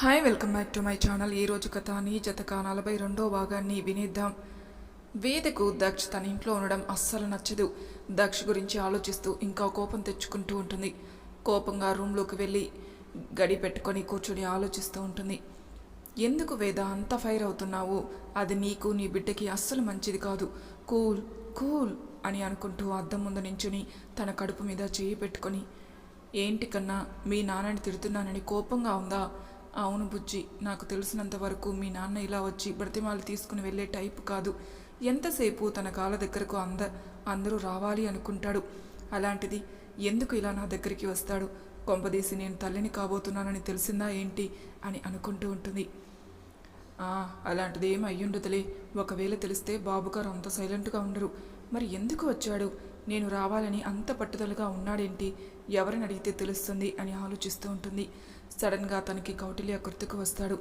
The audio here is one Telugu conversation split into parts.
Hi welcome back to my channel. ఈరోజు కథ నీ జతక నలభై రెండో భాగాన్ని వినేద్దాం. వేదకు దక్ష్ తన ఇంట్లో ఉండడం అస్సలు నచ్చదు. దక్ష్ గురించి ఆలోచిస్తూ ఇంకా కోపం తెచ్చుకుంటూ ఉంటుంది. కోపంగా రూమ్లోకి వెళ్ళి గడి పెట్టుకొని కూర్చొని ఆలోచిస్తూ ఉంటుంది. ఎందుకు వేద అంత ఫైర్ అవుతున్నావు? అది నీకు నీ బిడ్డకి అస్సలు మంచిది కాదు. కూల్ కూల్ అని అనుకుంటూ అద్దం ముందు నించుని తన కడుపు మీద చేయి పెట్టుకొని ఏంటి కన్నా మీ నాన్నని తిడుతున్నానని కోపంగా ఉందా? అవును బుజ్జి నాకు తెలిసినంత వరకు మీ నాన్న ఇలా వచ్చి బ్రతిమాలు తీసుకుని వెళ్ళే టైపు కాదు. ఎంతసేపు తన కాళ్ళ దగ్గరకు అంద అందరూ రావాలి అనుకుంటాడు. అలాంటిది ఎందుకు ఇలా నా దగ్గరికి వస్తాడు? కొంపదీసి నేను తల్లిని కాబోతున్నానని తెలిసిందా ఏంటి అని అనుకుంటూ ఉంటుంది. అలాంటిది ఏం అయ్యుండదులే. ఒకవేళ తెలిస్తే బాబుగారు అంత సైలెంట్గా ఉండరు. మరి ఎందుకు వచ్చాడు? నేను రావాలని అంత పట్టుదలగా ఉన్నాడేంటి? ఎవరిని అడిగితే తెలుస్తుంది అని ఆలోచిస్తూ ఉంటుంది. సడన్గా తనకి కౌటిల్య గుర్తుకు వస్తాడు.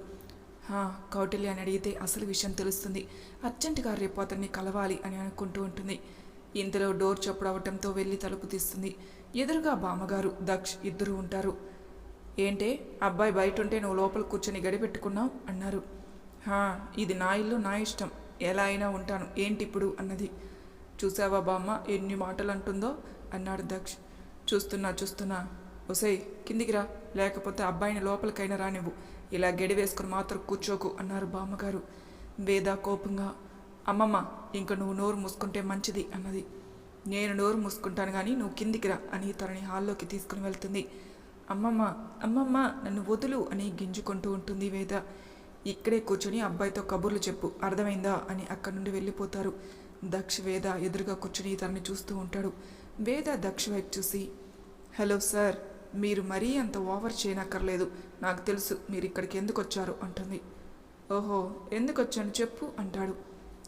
కౌటిల్య అని అడిగితే అసలు విషయం తెలుస్తుంది. అర్జెంటుగా రేపు అతన్ని కలవాలి అని అనుకుంటూ ఉంటుంది. ఇంతలో డోర్ చప్పుడవటంతో వెళ్ళి తలుపు తీస్తుంది. ఎదురుగా బామ్మగారు దక్ష్ ఇద్దరు ఉంటారు. ఏంటే అబ్బాయి బయట ఉంటే నువ్వు లోపల కూర్చొని గడిపెట్టుకున్నావు? అన్నారు. "హా, ఇది నా ఇల్లు నా ఇష్టం. ఎలా అయినా ఉంటాను. ఏంటి ఇప్పుడు అన్నది. చూసావా బామ్మ ఎన్ని మాటలు అంటుందో అన్నాడు దక్ష్. చూస్తున్నా చూస్తున్నా. ఒసేయ్ కిందికి రా. లేకపోతే అబ్బాయిని లోపలికైనా రానివ్వు. ఇలా గెడివేసుకుని మాత్రం కూర్చోకు అన్నారు బామ్మగారు. వేద కోపంగా అమ్మమ్మ ఇంక నువ్వు నోరు మూసుకుంటే మంచిది అన్నది. నేను నోరు మూసుకుంటాను కానీ నువ్వు కిందికి రా అని తనని హాల్లోకి తీసుకుని వెళ్తుంది. అమ్మమ్మ అమ్మమ్మ నన్ను వదులు అని గింజుకుంటూ ఉంటుంది వేద. ఇక్కడే కూర్చొని అబ్బాయితో కబుర్లు చెప్పు అర్థమైందా అని అక్కడి నుండి వెళ్ళిపోతారు. దక్ష వేద ఎదురుగా కూర్చుని తనని చూస్తూ ఉంటాడు. వేద దక్ష వైపు చూసి హలో సార్ మీరు మరీ అంత ఓవర్ చేయనక్కర్లేదు. నాకు తెలుసు మీరు ఇక్కడికి ఎందుకు వచ్చారు అంటుంది. ఓహో ఎందుకు వచ్చాను చెప్పు అంటాడు.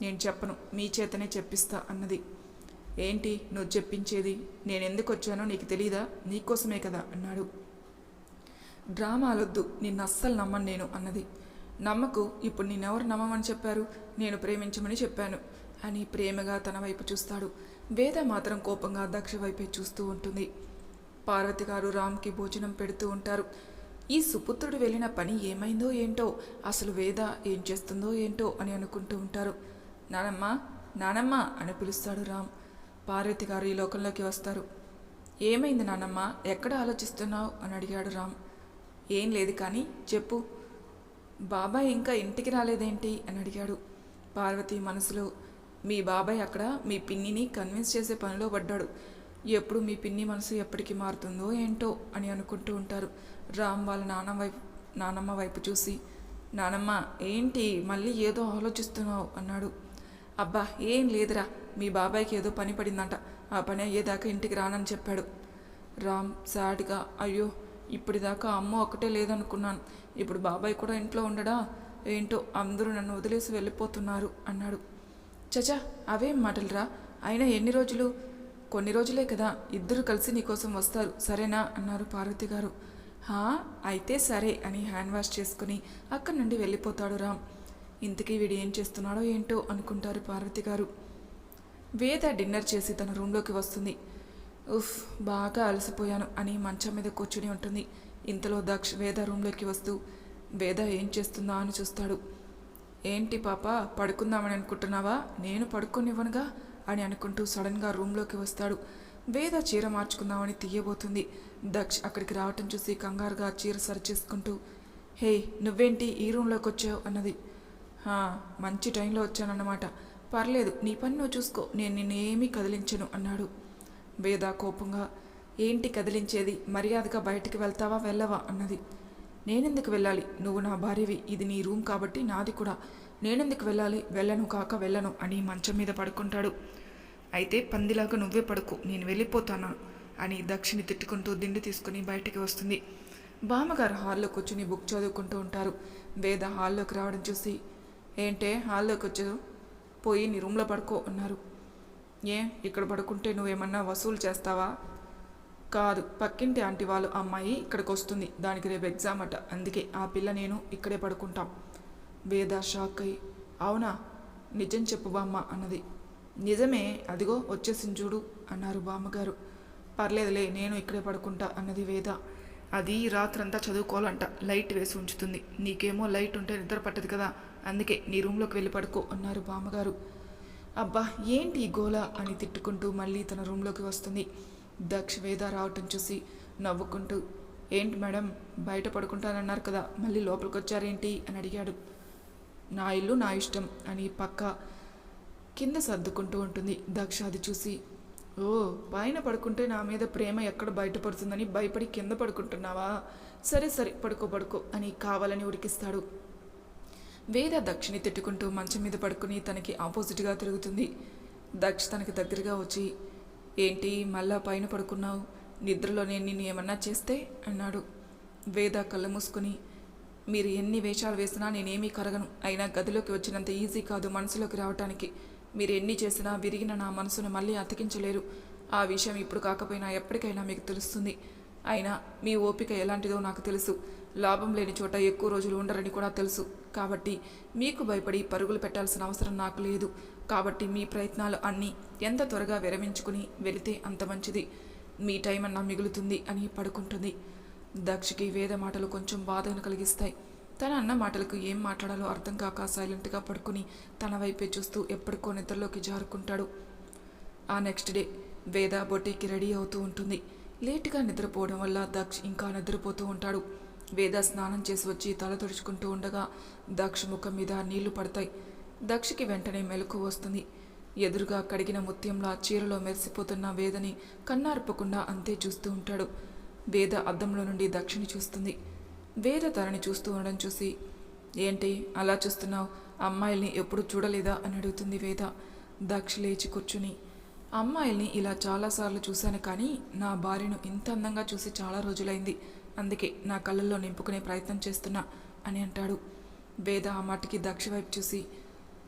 నేను చెప్పను మీ చేతనే చెప్పిస్తా అన్నది. ఏంటి నువ్వు చెప్పించేది? నేను ఎందుకు వచ్చానో నీకు తెలీదా? నీకోసమే కదా అన్నాడు. డ్రామాలొద్దు నిన్ను అస్సలు నమ్మను నేను అన్నది. నమ్మకు ఇప్పుడు నిన్నెవరు నమ్మమని చెప్పారు? నేను ప్రేమించమని చెప్పాను. అని ప్రేమగా తన వైపు చూస్తాడు. వేద మాత్రం కోపంగా దక్ష వైపే చూస్తూ ఉంటుంది. పార్వతి గారు రామ్కి భోజనం పెడుతూ ఉంటారు. ఈ సుపుత్రుడు వెళ్ళిన పని ఏమైందో ఏంటో అసలు వేద ఏం చేస్తుందో ఏంటో అని అనుకుంటూ ఉంటారు. నానమ్మ నానమ్మ అని పిలుస్తాడు రామ్. పార్వతి గారు ఈ లోకంలోకి వస్తారు. ఏమైంది నానమ్మ ఎక్కడ ఆలోచిస్తున్నావు? అని అడిగాడు రామ్. ఏం లేదు కానీ చెప్పు. బాబాయ్ ఇంకా ఇంటికి రాలేదేంటి? అని అడిగాడు. పార్వతి మనసులో మీ బాబాయ్ అక్కడ మీ పిన్నిని కన్విన్స్ చేసే పనిలో పడ్డాడు. ఎప్పుడు మీ పిన్ని మనసు ఎప్పటికి మారుతుందో ఏంటో అని అనుకుంటూ ఉంటారు. రామ్ వాళ్ళ నాన్న వైపు నానమ్మ వైపు చూసి నానమ్మ ఏంటి మళ్ళీ ఏదో ఆలోచిస్తున్నావు? అన్నాడు. అబ్బా ఏం లేదురా మీ బాబాయ్కి ఏదో పని పడిందంట. ఆ పని అయ్యేదాకా ఇంటికి రానని చెప్పాడు. రామ్ సాడ్గా అయ్యో ఇప్పటిదాకా అమ్మ ఒక్కటే లేదనుకున్నాను. ఇప్పుడు బాబాయ్ కూడా ఇంట్లో ఉండడా? ఏంటో అందరూ నన్ను వదిలేసి వెళ్ళిపోతున్నారు అన్నాడు. చచా అవేం మాటలురా అయినా ఎన్ని రోజులు? కొన్ని రోజులే కదా ఇద్దరు కలిసి నీకోసం వస్తారు. సరేనా? అన్నారు పార్వతి గారు. హా అయితే సరే అని హ్యాండ్ వాష్ చేసుకుని అక్కడి నుండి వెళ్ళిపోతాడు రామ్. ఇంతకీ వీడు ఏం చేస్తున్నాడో ఏంటో అనుకుంటారు పార్వతి గారు. వేద డిన్నర్ చేసి తన రూమ్లోకి వస్తుంది. ఉఫ్ బాగా అలసిపోయాను అని మంచం మీద కూర్చుని ఉంటుంది. ఇంతలో దక్ష్ వేద రూమ్లోకి వస్తూ వేద ఏం చేస్తుందా అని చూస్తాడు. ఏంటి పాప పడుకుందామని అనుకుంటున్నావా? నేను పడుకోనివ్వనుగా? అని అనుకుంటూ సడన్గా రూమ్లోకి వస్తాడు. వేద చీర మార్చుకుందామని తీయబోతుంది. దక్ష్ అక్కడికి రావటం చూసి కంగారుగా చీర సరిచేసుకుంటూ హే నువ్వేంటి ఈ రూమ్లోకి వచ్చావు? అన్నది. మంచి టైంలో వచ్చానన్నమాట. పర్లేదు నీ పని నువ్వు చూసుకో. నేను నిన్నేమీ కదిలించను అన్నాడు. వేద కోపంగా ఏంటి కదిలించేది? మర్యాదగా బయటికి వెళ్తావా వెళ్ళవా? అన్నది. నేనెందుకు వెళ్ళాలి? నువ్వు నా భార్యవి. ఇది నీ రూమ్ కాబట్టి నాది కూడా. నేనెందుకు వెళ్ళాలి? వెళ్ళను కాక వెళ్ళను అని మంచం మీద పడుకుంటాడు. అయితే పందిలాగా నువ్వే పడుకో నేను వెళ్ళిపోతానా అని దక్షిణి తిట్టుకుంటూ దిండు తీసుకుని బయటికి వస్తుంది. బామ్మగారు హాల్లో కూర్చుని బుక్ చదువుకుంటూ ఉంటారు. వేద హాల్లోకి రావడం చూసి ఏంటే హాల్లోకి వచ్చావు? పోయి నీ రూమ్లో పడుకో అన్నారు. ఏ ఇక్కడ పడుకుంటే నువ్వేమన్నా వసూలు చేస్తావా? కాదు పక్కింటి ఆంటీ వాళ్ళు అమ్మాయి ఇక్కడికి వస్తుంది. దానికి రేపు ఎగ్జామ్ అట. అందుకే ఆ పిల్ల నేను ఇక్కడే పడుకుంటాం. వేద షాక్ అయి అవునా? నిజం చెప్పు బామ్మ అన్నది. నిజమే అదిగో వచ్చేసింది చూడు అన్నారు బామ్మగారు. పర్లేదులే నేను ఇక్కడే పడుకుంటా అన్నది వేద. అది రాత్రంతా చదువుకోవాలంట లైట్ వేసి ఉంచుతుంది. నీకేమో లైట్ ఉంటే నిద్ర పట్టదు కదా అందుకే నీ రూమ్లోకి వెళ్ళి పడుకో అన్నారు బామ్మగారు. అబ్బా ఏంటి ఈ గోల అని తిట్టుకుంటూ మళ్ళీ తన రూమ్లోకి వస్తుంది. దక్ష వేద రావటం చూసి నవ్వుకుంటూ ఏంటి మేడం బయట పడుకుంటానన్నారు కదా మళ్ళీ లోపలికి వచ్చారేంటి అని అడిగాడు. నా ఇల్లు నా ఇష్టం అని పక్క కింద సర్దుకుంటూ ఉంటుంది దక్ష అది చూసి. ఓ పైన పడుకుంటే నా మీద ప్రేమ ఎక్కడ బయటపడుతుందని భయపడి కింద పడుకుంటున్నావా? సరే సరే పడుకో పడుకో అని కావాలని ఉడికిస్తాడు వేద దక్షిని తిట్టుకుంటూ మంచం మీద పడుకుని తనకి ఆపోజిట్గా తిరుగుతుంది. దక్ష తనకి దగ్గరగా వచ్చి ఏంటి మళ్ళా పైన పడుకున్నావు? నిద్రలోనే నిన్ను ఏమన్నా చేస్తే? అన్నాడు. వేద కళ్ళు మూసుకుని మీరు ఎన్ని వేషాలు వేసినా నేనేమీ కరగను. అయినా గదిలోకి వచ్చినంత ఈజీ కాదు మనసులోకి రావటానికి. మీరు ఎన్ని చేసినా విరిగిన నా మనసును మళ్ళీ అతికించలేరు. ఆ విషయం ఇప్పుడు కాకపోయినా ఎప్పటికైనా మీకు తెలుస్తుంది. అయినా మీ ఓపిక ఎలాంటిదో నాకు తెలుసు. లాభం లేని చోట ఎక్కువ రోజులు ఉండరని కూడా తెలుసు. కాబట్టి మీకు భయపడి పరుగులు పెట్టాల్సిన అవసరం నాకు లేదు. కాబట్టి మీ ప్రయత్నాలు అన్నీ ఎంత త్వరగా విరమించుకుని వెళితే అంత మంచిది. మీ టైం అన్నా మిగులుతుంది అని పడుకుంటుంది. దక్షికి వేద మాటలు కొంచెం బాధను కలిగిస్తాయి. తన అన్న మాటలకు ఏం మాట్లాడాలో అర్థం కాక సైలెంట్గా పడుకుని తన వైపే చూస్తూ ఎప్పటికో నిద్రలోకి జారుకుంటాడు. ఆ నెక్స్ట్ డే వేద బొటీకి రెడీ అవుతూ ఉంటుంది. లేటుగా నిద్రపోవడం వల్ల దక్ష్ ఇంకా నిద్రపోతూ ఉంటాడు. వేద స్నానం చేసి వచ్చి తల తుడుచుకుంటూ ఉండగా దక్ష్ ముఖం మీద నీళ్ళు పడతాయి. దక్షకి వెంటనే మెలకు వస్తుంది. ఎదురుగా కడిగిన ముత్యంలా చీరలో మెరిసిపోతున్న వేదని కన్నార్పకుండా అంతే చూస్తూ ఉంటాడు. వేద అద్దంలో నుండి దక్షిని చూస్తుంది. వేద తనని చూస్తూ ఉండడం చూసి ఏంటి? అలా చూస్తున్నావు? అమ్మాయిల్ని ఎప్పుడు చూడలేదా? అని అడుగుతుంది వేద. దక్ష లేచి కూర్చుని అమ్మాయిల్ని ఇలా చాలాసార్లు చూశాను కానీ నా భార్యను ఇంత అందంగా చూసి చాలా రోజులైంది. అందుకే నా కళ్ళల్లో నింపుకునే ప్రయత్నం చేస్తున్నా అని అంటాడు. వేద ఆ మాటకి దక్ష వైపు చూసి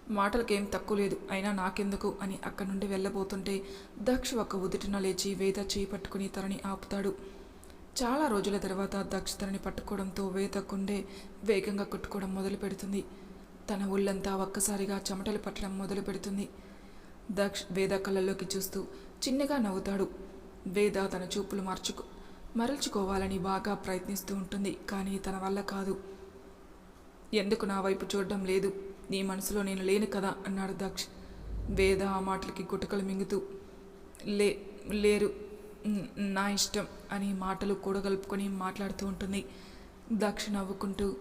మాటలకేం తక్కువ లేదు అయినా నాకెందుకు? అని అక్కడి నుండి వెళ్ళబోతుంటే దక్ష ఒక ఉదుటిన లేచి వేద చేయి పట్టుకుని తనని ఆపుతాడు. చాలా రోజుల తర్వాత దక్షతని పట్టుకోవడంతో వేద కుండే వేగంగా కొట్టుకోవడం మొదలు పెడుతుంది తన ఒళ్ళంతా ఒక్కసారిగా చెమటలు పట్టడం మొదలు పెడుతుంది దక్ష్ వేద కళ్ళల్లోకి చూస్తూ చిన్నగా నవ్వుతాడు. వేద తన చూపులు మార్చుకు మరల్చుకోవాలని బాగా ప్రయత్నిస్తూ ఉంటుంది కానీ తన వల్ల కాదు. ఎందుకు నా వైపు చూడడం లేదు? నీ మనసులో నేను లేను కదా? అన్నాడు దక్ష్. వేద ఆ మాటలకి గుటకలు మింగుతూ. లే లేరు. నా ఇష్టం అని మాటలు కూడగలుపుకొని మాట్లాడుతూ ఉంటుంది. దక్ష నవ్వుకుంటూ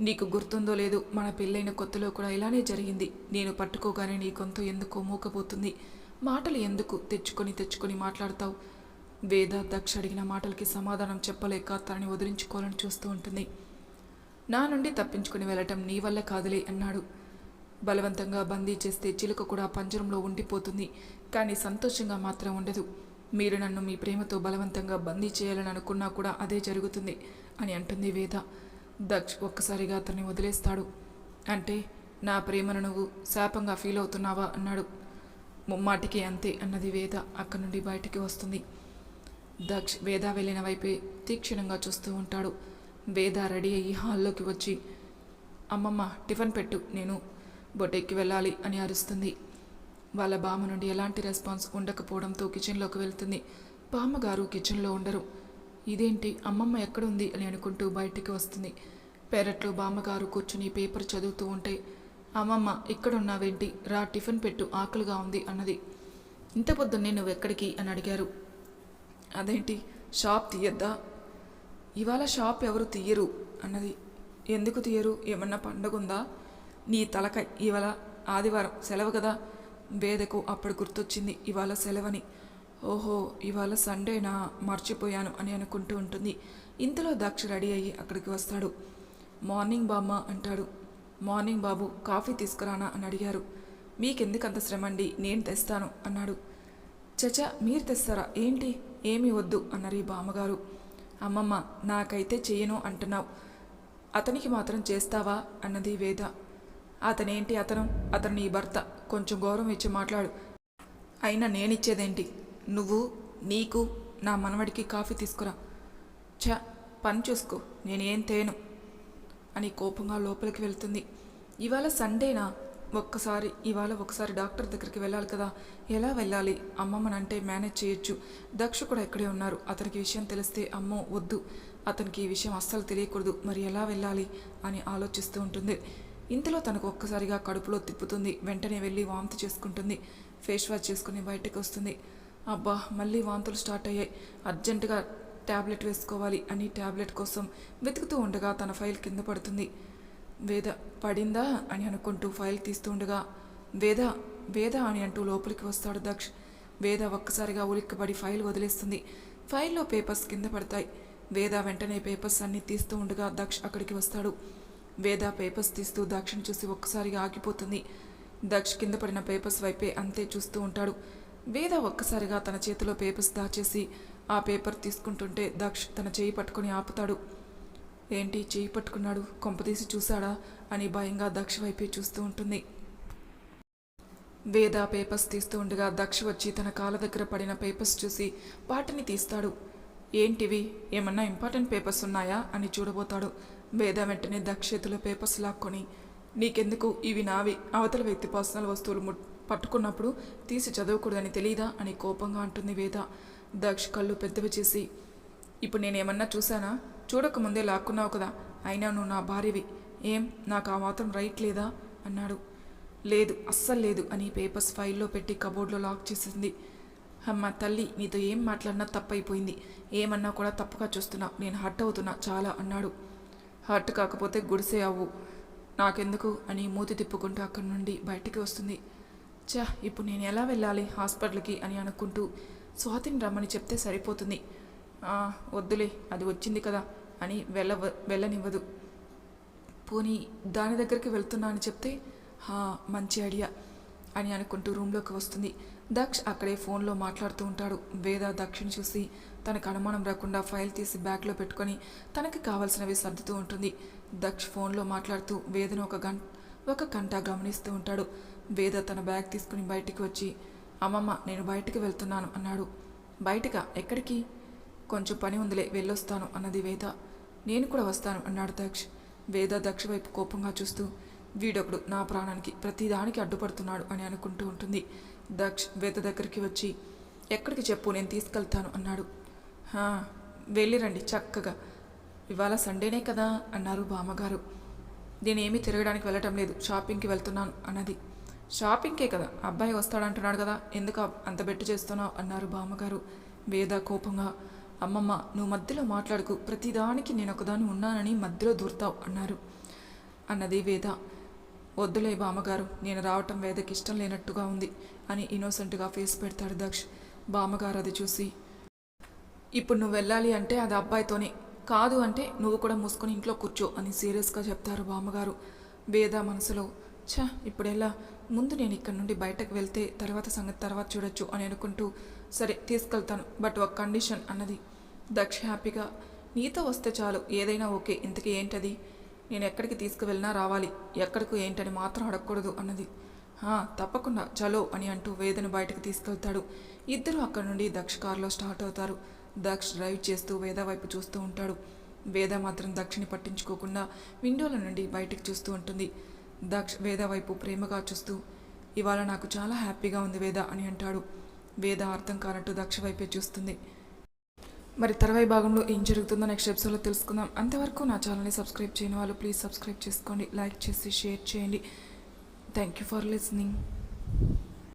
నీకు గుర్తుందో లేదు మన పెళ్ళైన కొత్తలో కూడా ఇలానే జరిగింది. నేను పట్టుకోగానే నీ గొంతు ఎందుకో మూకపోతుంది మాటలు ఎందుకు తెచ్చుకొని తెచ్చుకొని మాట్లాడతావు? వేద దక్ష అడిగిన మాటలకి సమాధానం చెప్పలేక తనని వదిలించుకోవాలని చూస్తూ ఉంటుంది. నా నుండి తప్పించుకుని వెళ్ళటం నీ వల్ల కాదులే అన్నాడు. బలవంతంగా బందీ చేస్తే చిలుక కూడా పంజరంలో ఉండిపోతుంది. కానీ సంతోషంగా మాత్రం ఉండదు. మీరు నన్ను మీ ప్రేమతో బలవంతంగా బందీ చేయాలని అనుకున్నా కూడా అదే జరుగుతుంది అని అంటుంది వేద. దక్ష్ ఒక్కసారిగా అతన్ని వదిలేస్తాడు. అంటే నా ప్రేమను నువ్వు శాపంగా ఫీల్ అవుతున్నావా అన్నాడు. ముమ్మాటికి అంతే అన్నది వేద అక్కడి నుండి బయటికి వస్తుంది. దక్ష్ వేద వెళ్ళిన వైపే తీక్షణంగా చూస్తూ ఉంటాడు. వేద రెడీ అయ్యి హాల్లోకి వచ్చి అమ్మమ్మ టిఫిన్ పెట్టు నేను బొటెక్కి వెళ్ళాలి అని అరుస్తుంది. వాళ్ళ బామ్మ నుండి ఎలాంటి రెస్పాన్స్ ఉండకపోవడంతో కిచెన్లోకి వెళ్తుంది. బామ్మగారు కిచెన్లో ఉండరు. ఇదేంటి? అమ్మమ్మ ఎక్కడుంది? అని అనుకుంటూ బయటికి వస్తుంది. పెరట్లో బామ్మగారు కూర్చుని పేపర్ చదువుతూ ఉంటే అమ్మమ్మ ఇక్కడున్నావేంటి? రా టిఫిన్ పెట్టు ఆకలిగా ఉంది అన్నది. ఇంత పొద్దున్నే నువ్వు ఎక్కడికి అని అడిగారు. అదేంటి? షాప్ తీయద్దా? ఇవాళ షాప్ ఎవరు తీయరు అన్నది. ఎందుకు తీయరు? ఏమన్నా పండగ ఉందా నీ తలకాయ ఇవాళ ఆదివారం సెలవు కదా. వేదకు అప్పుడు గుర్తొచ్చింది ఇవాళ సెలవని. ఓహో ఇవాళ సండేనా? మర్చిపోయాను అని అనుకుంటూ ఉంటుంది. ఇంతలో దక్ష రెడీ అయ్యి అక్కడికి వస్తాడు. మార్నింగ్ బామ్మ అంటాడు. మార్నింగ్ బాబు కాఫీ తీసుకురానా? అని అడిగారు. మీకెందుకు అంత శ్రమ అండి నేను తెస్తాను అన్నాడు. చచా మీరు తెస్తారా? ఏంటి? ఏమీ వద్దు అన్నారు ఈ బామ్మగారు. అమ్మమ్మ నాకైతే చేయను అంటున్నావు. అతనికి మాత్రం చేస్తావా? అన్నది వేద. అతనేంటి అతను? అతను నీ భర్త. కొంచెం గౌరవం ఇచ్చి మాట్లాడు. అయినా నేనిచ్చేదేంటి? నువ్వు నీకు నా మనవడికి కాఫీ తీసుకురా. ఛ పని చూసుకో. నేనేం తేను అని కోపంగా లోపలికి వెళ్తుంది. ఇవాళ సండేనా? ఒక్కసారి ఇవాళ ఒకసారి డాక్టర్ దగ్గరికి వెళ్ళాలి కదా. ఎలా వెళ్ళాలి? అమ్మమ్మనంటే మేనేజ్ చేయొచ్చు. దక్ష కూడా ఇక్కడే ఉన్నారు. అతనికి విషయం తెలిస్తే అమ్మో వద్దు. అతనికి ఈ విషయం అస్సలు తెలియకూడదు. మరి ఎలా వెళ్ళాలి? అని ఆలోచిస్తూ ఉంటుంది. ఇంతలో తనకు ఒక్కసారిగా కడుపులో తిప్పుతుంది. వెంటనే వెళ్ళి వాంతి చేసుకుంటుంది. ఫేస్ వాష్ చేసుకుని బయటకు వస్తుంది. అబ్బా మళ్ళీ వాంతులు స్టార్ట్ అయ్యాయి. అర్జెంటుగా ట్యాబ్లెట్ వేసుకోవాలి అని ట్యాబ్లెట్ కోసం వెతుకుతూ ఉండగా తన ఫైల్ కింద పడుతుంది. వేద పడిందా అని అనుకుంటూ ఫైల్ తీస్తూ ఉండగా వేద వేద అని అంటూ లోపలికి వస్తాడు దక్ష్. వేద ఒక్కసారిగా ఉలిక్కబడి ఫైల్ వదిలేస్తుంది. ఫైల్లో పేపర్స్ కింద పడతాయి. వేద వెంటనే పేపర్స్ అన్నీ తీస్తూ ఉండగా దక్ష్ అక్కడికి వస్తాడు. వేద పేపర్స్ తీస్తూ దక్షిణ చూసి ఒక్కసారిగా ఆగిపోతుంది. దక్ష కింద పడిన పేపర్స్ వైపే అంతే చూస్తూ ఉంటాడు. వేద ఒక్కసారిగా తన చేతిలో పేపర్స్ దాచేసి ఆ పేపర్ తీసుకుంటుంటే దక్ష తన చేయి పట్టుకొని ఆపుతాడు. ఏంటి చేయి పట్టుకున్నాడు? కొంపదీసి చూశాడా? అని భయంగా దక్ష వైపే చూస్తూ ఉంటుంది. వేద పేపర్స్ తీస్తూ ఉండగా దక్ష వచ్చి తన కాళ్ళ దగ్గర పడిన పేపర్స్ చూసి వాటిని తీస్తాడు. ఏంటివి? ఏమన్నా ఇంపార్టెంట్ పేపర్స్ ఉన్నాయా? అని చూడబోతాడు. వేద వెంటనే దక్షితుల పేపర్స్ లాక్కొని నీకెందుకు ఇవి నావి? అవతల వ్యక్తి పర్సనల్ వస్తువులు పట్టుకున్నప్పుడు తీసి చదవకూడదని తెలీదా? అని కోపంగా అంటుంది వేద. దక్ష కళ్ళు పెద్దవి చేసి ఇప్పుడు నేనేమన్నా చూశానా? చూడకముందే లాక్కున్నావు కదా. అయినా నువ్వు నా భార్యవి. ఏం? నాకు ఆ మాత్రం రైట్ లేదా? అన్నాడు. లేదు అస్సలు లేదు అని పేపర్స్ ఫైల్లో పెట్టి కబోర్డ్లో లాక్ చేసింది. అమ్మ తల్లి నీతో ఏం మాట్లాడినా తప్పైపోయింది. ఏమన్నా కూడా తప్పుగా చూస్తున్నా. నేను హర్ట్ అవుతున్నా. చాలా అన్నాడు. హర్ట్ కాకపోతే గుడిసే అవ్వు. నాకెందుకు అని మూతి తిప్పుకుంటూ అక్కడి నుండి బయటికి వస్తుంది. చా ఇప్పుడు నేను ఎలా వెళ్ళాలి హాస్పిటల్కి అని అనుకుంటూ స్వాతిని రమ్మని చెప్తే సరిపోతుంది. వద్దులే అది వచ్చింది కదా అని వెళ్ళ వెళ్ళనివ్వదు. పోనీ దాని దగ్గరికి వెళ్తున్నా అని చెప్తే హా మంచి ఐడియా అని అనుకుంటూ రూమ్లోకి వస్తుంది. దక్ష్ అక్కడే ఫోన్లో మాట్లాడుతూ ఉంటాడు. వేద దక్షిని చూసి తనకు అనుమానం రాకుండా ఫైల్ తీసి బ్యాగ్లో పెట్టుకొని తనకి కావాల్సినవి సర్దుతూ ఉంటుంది. దక్ష్ ఫోన్లో మాట్లాడుతూ వేదను ఒక గంట ఒక గంట గమనిస్తూ ఉంటాడు. వేద తన బ్యాగ్ తీసుకుని బయటికి వచ్చి అమ్మమ్మ నేను బయటికి వెళ్తున్నాను అన్నాడు. బయటగా ఎక్కడికి? కొంచెం పని ఉందిలే వెళ్ళొస్తాను అన్నది వేద. నేను కూడా వస్తాను అన్నాడు దక్ష్. వేద దక్ష వైపు కోపంగా చూస్తూ వీడొకడు నా ప్రాణానికి ప్రతిదానికి అడ్డుపడుతున్నాడు అని అనుకుంటూ ఉంటుంది. దక్ష్ వేద దగ్గరికి వచ్చి ఎక్కడికి చెప్పు నేను తీసుకెళ్తాను అన్నాడు. వెళ్ళిరండి చక్కగా. ఇవాళ సండేనే కదా అన్నారు బామ్మగారు. నేనేమీ తిరగడానికి వెళ్ళటం లేదు షాపింగ్కి వెళ్తున్నాను అన్నది. షాపింగ్కే కదా అబ్బాయి వస్తాడంటున్నాడు కదా ఎందుకు అంత బెట్టు చేస్తున్నావు అన్నారు బామ్మగారు. వేద కోపంగా అమ్మమ్మ నువ్వు మధ్యలో మాట్లాడుకు ప్రతిదానికి నేను ఒకదాని ఉన్నానని మధ్యలో దూరుతావు అన్నారు. అన్నది వేద. వద్దులే బామ్మగారు నేను రావటం వేదకి ఇష్టం లేనట్టుగా ఉంది అని ఇన్నోసెంట్గా ఫేస్ పెడతాడు దక్ష్. బామ్మగారు అది చూసి ఇప్పుడు నువ్వు వెళ్ళాలి అంటే అది అబ్బాయితోనే. కాదు అంటే నువ్వు కూడా మూసుకొని ఇంట్లో కూర్చో అని సీరియస్గా చెప్తారు బామ్మగారు. వేద మనసులో ఛ ఇప్పుడెలా ముందు నేను ఇక్కడ నుండి బయటకు వెళ్తే తర్వాత సంగతి తర్వాత చూడొచ్చు అని అనుకుంటూ సరే తీసుకెళ్తాను బట్ ఒక కండిషన్ అన్నది. దక్ష హ్యాపీగా నీతో వస్తే చాలు ఏదైనా ఓకే ఇంతకీ ఏంటది? నేను ఎక్కడికి తీసుకువెళ్ళినా రావాలి. ఎక్కడికి ఏంటని మాత్రం అడగకూడదు అన్నది. తప్పకుండా చలో అని అంటూ వేదను బయటకు తీసుకెళ్తాడు. ఇద్దరు అక్కడి నుండి దక్ష కారులో స్టార్ట్ అవుతారు. దక్ష డ్రైవ్ చేస్తూ వేద వైపు చూస్తూ ఉంటాడు. వేద మాత్రం దక్షిణి పట్టించుకోకుండా విండోల నుండి బయటకు చూస్తూ ఉంటుంది. దక్ష్ వేద వైపు ప్రేమగా చూస్తూ ఇవాళ నాకు చాలా హ్యాపీగా ఉంది వేద అని అంటాడు. వేద అర్థం కానట్టు దక్ష వైపే చూస్తుంది. మరి తర్వాయి భాగంలో ఏం జరుగుతుందో నెక్స్ట్ ఎపిసోడ్లో తెలుసుకుందాం. అంతవరకు నా ఛానల్ని సబ్స్క్రైబ్ చేయని వాళ్ళు ప్లీజ్ సబ్స్క్రైబ్ చేసుకోండి లైక్ చేసి షేర్ చేయండి. Thank you for listening